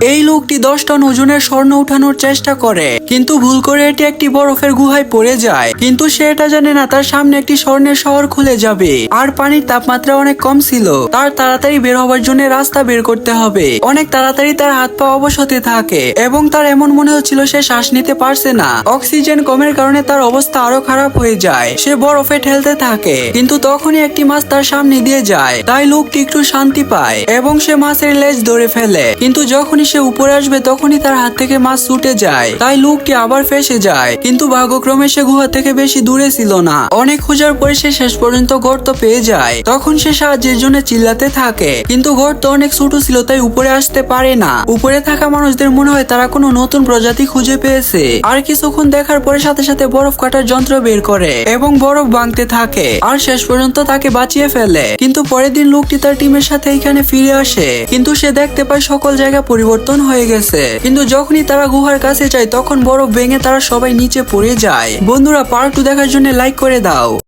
এই লোকটি দশ টন ওজনের স্বর্ণ উঠানোর চেষ্টা করে। কিন্তু ভুল করে এটি একটি বরফের গুহায় পড়ে যায়। কিন্তু সে এটা জানে না, তার সামনে একটি স্বর্ণের শহর খুলে যাবে। আর পানির তাপমাত্রা অনেক কম ছিল। তার তাড়াতাড়ি বের হওয়ার জন্য রাস্তা বের করতে হবে। অনেক তাড়াতাড়ি তার হাত পা অবশ হতে থাকে এবং তার এমন মনে হচ্ছিল সে শ্বাস নিতে পারছে না। অক্সিজেন কমের কারণে তার অবস্থা আরও খারাপ হয়ে যায়। সে বরফে ঠেলতে থাকে, কিন্তু তখনই একটি মাছ তার সামনে দিয়ে যায়। তাই লোকটি একটু শান্তি পায় এবং সে মাছের লেজ ধরে ফেলে। কিন্তু যখনই সে উপরে আসবে, তখনই তার হাত থেকে মাছ ছুটে যায়। তাই লোকটি আবার ফেসে যায়। কিন্তু ভাগ্যক্রমে সে গুহা থেকে বেশি দূরে ছিল না। অনেক খোঁজার পরে সে শেষ পর্যন্ত গর্ত পেয়ে যায়। তখন সে সাহায্যের জন্য চিল্লাতে থাকে। কিন্তু গর্ত অনেক ছোট ছিল, তাই উপরে আসতে পারে না। উপরে থাকা মানুষদের মনে হয় তারা কোনো নতুন প্রজাতি খুঁজে পেয়েছে। আর কিছুক্ষণ দেখার পরে সাথে সাথে বরফ কাটার যন্ত্র বের করে এবং বরফ ভাঙতে থাকে। আর শেষ পর্যন্ত তাকে বাঁচিয়ে ফেলে। কিন্তু পরের দিন লোকটি তার টিমের সাথে এখানে ফিরে আসে। কিন্তু সে দেখতে পায় সকল জায়গা পরিবর্তন হয়ে গেছে। কিন্তু যখনই তারা গুহার কাছে যায়, তখন বরফ ভেঙে তারা সবাই নিচে পড়ে যায়। বন্ধুরা পার্ট টু দেখার জন্য লাইক করে দাও।